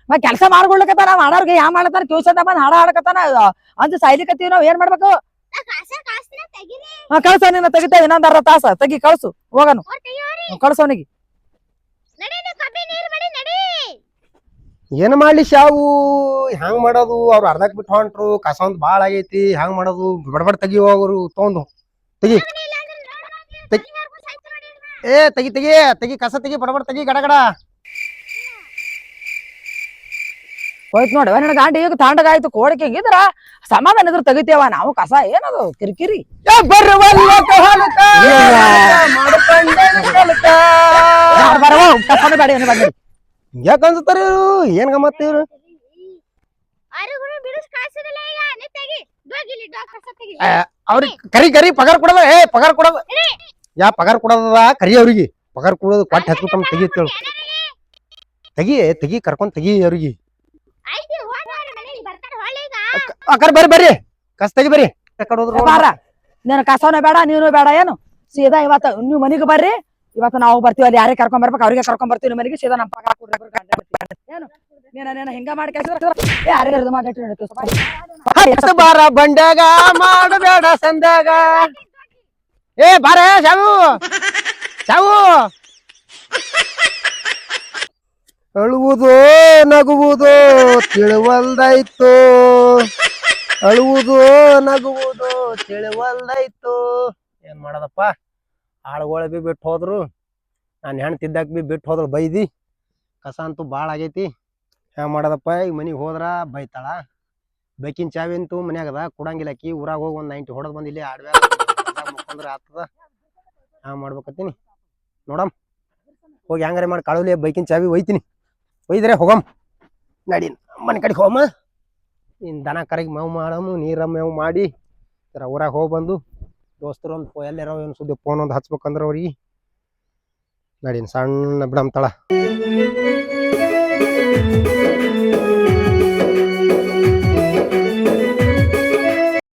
ಮತ್ ಕೆಲಸ ಮಾಡ್ಕೊಡ್ಲಿಕತ್ತಾನ ಮಾಡೋರ್ಗೆ ಯಾ ಮಾಡ್ತಾನ ಟ್ಯೂಷನ್ ಬಂದ್ ಹಾಡ ಹಾಡಕತ್ತಾನ ಅಂತ ಸಾಯ್ಲಿಕತ್ತೀವಿ ನಾವ್ ಏನ್ ಮಾಡ್ಬೇಕು? ಹಾ ಕಳ್ಸ ನಿನ್ನ ತೆಗಿತೇವೆ ಇನ್ನೊಂದ್ ಅರ್ಧ ತಾಸ. ತೆಗಿ ಕಳ್ಸು ಹೋಗನು. ಕಳ್ಸವನಿಗೆ ನೀ ಕಬ್ಬಿ ನೀರ್ ಮಾಡಿ ನಡಿ. ಏನ್ ಮಾಡ್ಲಿ ಶಾವು? ಹ್ಯಾಂಗ್ ಮಾಡೋದು? ಅವ್ರು ಅರ್ಧಕ್ ಬಿಟ್ಟು ಹೊಂಟ್ರು ಕಸ ಒಂದ್ ಬಾಳ ಆಗೈತಿ ಹ್ಯಾಂಗ್ ಮಾಡೋದು? ಬಡಬಡ್ ತೆಗಿಯೋ ಅವ್ರು ತೊಗೊಂಡು ತೆಗಿ. ಏ ತೆಗಿ ತೆಗಿ ತೆಗಿ ಕಸ ತೆಗಿ ಬಡಬಡ್ ತೆಗಿ ಗಡ ಗಡ ಹೋಯ್ತು ನೋಡಿ ನಿನ್ನ ಗಾಂಡಿ ಈಗ ತಾಂಡಗಾಯ್ತು ಕೋಡಿಕೆ ಇದ್ರ ಸಮಾಧಾನ ಇದ್ರ ತೆಗಿತೇವ ನಾವು ಕಸ ಏನದು ಕಿರಿಕಿರಿ. ಗಾಡಿ ಏನು ತೆಗಿ ತೆಗಿ. ಆ, ಅವ್ರಿಗೆ ಕರಿ ಕರಿ ಪಗಾರ ಕೊಡದ ಏ ಪಗಾರ ಕೊಡದ. ಯಾ ಪಗಾರ ಕೊಡದ ಕರಿ ಅವ್ರಿಗೆ. ಪಗಾರ ಕೊಡೋದು ಕೊಟ್ಟು ಹಚ್ಕೊತಮ್ಮ ತೆಗಿ ಅಂತೇಳು ತೆಗಿ ತೆಗಿ ಕರ್ಕೊಂಡ್ ತೆಗಿ ಅವ್ರಿಗೆ. ಅಕ್ಕಾರ ಬರ್ರಿ ಬರ್ರಿ. ಕಸ್ ತೆಗಿ ಬರ್ರಿ. ಬಾರ. ನೀನು ಕಸವನ ಬೇಡ ನೀನು ಬೇಡ ಏನು? ಸೀದಾ ಇವತ್ತು ನೀವು ಮನೆಗೆ ಬರ್ರಿ. ಇವತ್ತು ನಾವು ಬರ್ತೀವಿ ಅಲ್ಲಿ ಯಾರೇ ಕರ್ಕೊಂಡ್ ಬರ್ಬೇಕು ಅವ್ರಿಗೆ ಕರ್ಕೊಂಡ್ ಬರ್ತೀವಿ ಮನೆಗೆ. ಸೀದಾ ನಮ್ಮ ಪಕ್ಕ. ಏನು? ನೀನ ನೀನ ಹಿಂಗ ಮಾಡಿ ಯಾರಿಗೆ ಬಾರ ಬಂಡ್ಯಾಗ ಮಾಡಬೇಡ ಸಂದಾಗ. ಏ ಬಾರ ಶಾವು. ಶಾವು. ಅಳುವುದು ನಗುವುದು ತಿಳುವಲ್ದಾಯ್ತು? ಅಳುವುದು ನಗುವುದು ತಿಳುವಲ್ದಾಯ್ತು? ಏನ್ ಮಾಡೋದಪ್ಪ? ಆಳುಗಳ ಬಿ ಬಿಟ್ಟು ಹೋದ್ರು. ನಾನು ಹೆಣ್ತಿದ್ದಾಗ ಬಿ ಬಿಟ್ಟು ಹೋದ್ರು. ಬೈದಿ. ಕಸ ಅಂತೂ ಭಾಳ ಆಗೈತಿ. ಹೆಂಗ್ ಮಾಡೋದಪ್ಪ. ಈಗ ಮನೆಗೆ ಹೋದ್ರ ಬೈತಾಳ. ಬೈಕಿನ ಚಾವಿ ಅಂತೂ ಮನ್ಯಾಗ ಅದ ಕೊಡಂಗಿಲ್ಲ ಆಕಿ ಊರಾಗ ಹೋಗಿ ಒಂದ್ ನೈಂಟಿ ಹೊಡೆದು ಬಂದಿಲ್ಲ ಇಲ್ಲಿ ಆಡ್ಬ್ಯಾರ ಆಗ್ತದ ಆತದ. ಹಾ ಮಾಡ್ಬೇಕತ್ತೀನಿ. ನೋಡಮ್. ಹೋಗಿ ಹೆಂಗಾರೆ ಮಾಡಿ ಕಳುವಲಿ ಬೈಕಿನ ಚಾವಿ ಒಯ್ತೀನಿ. ಒಯ್ದ್ರೆ ಹೋಗಮ್. ನಡಿ ಮನೆ ಕಡೆಗೆ ಹೋಗಮ್ಮ. ಇನ್ನು ದನ ಕರೆಗೆ ಮೇವು ಮಾಡಮು ನೀರ ಮೇವು ಮಾಡಿ ಜರ ಊರಾಗ ಹೋಗಿ ಬಂದು ದೋಸ್ತರು ಒಂದು ಎಲ್ಲಿರೋ ಏನು ಸುದ್ದಿ ಫೋನ್ ಒಂದು ಹಚ್ಬೇಕಂದ್ರೆ ಅವ್ರಿಗೆ. ನಡೀನಿ ಸಣ್ಣ ಬಿಡಮ್ ತಳ.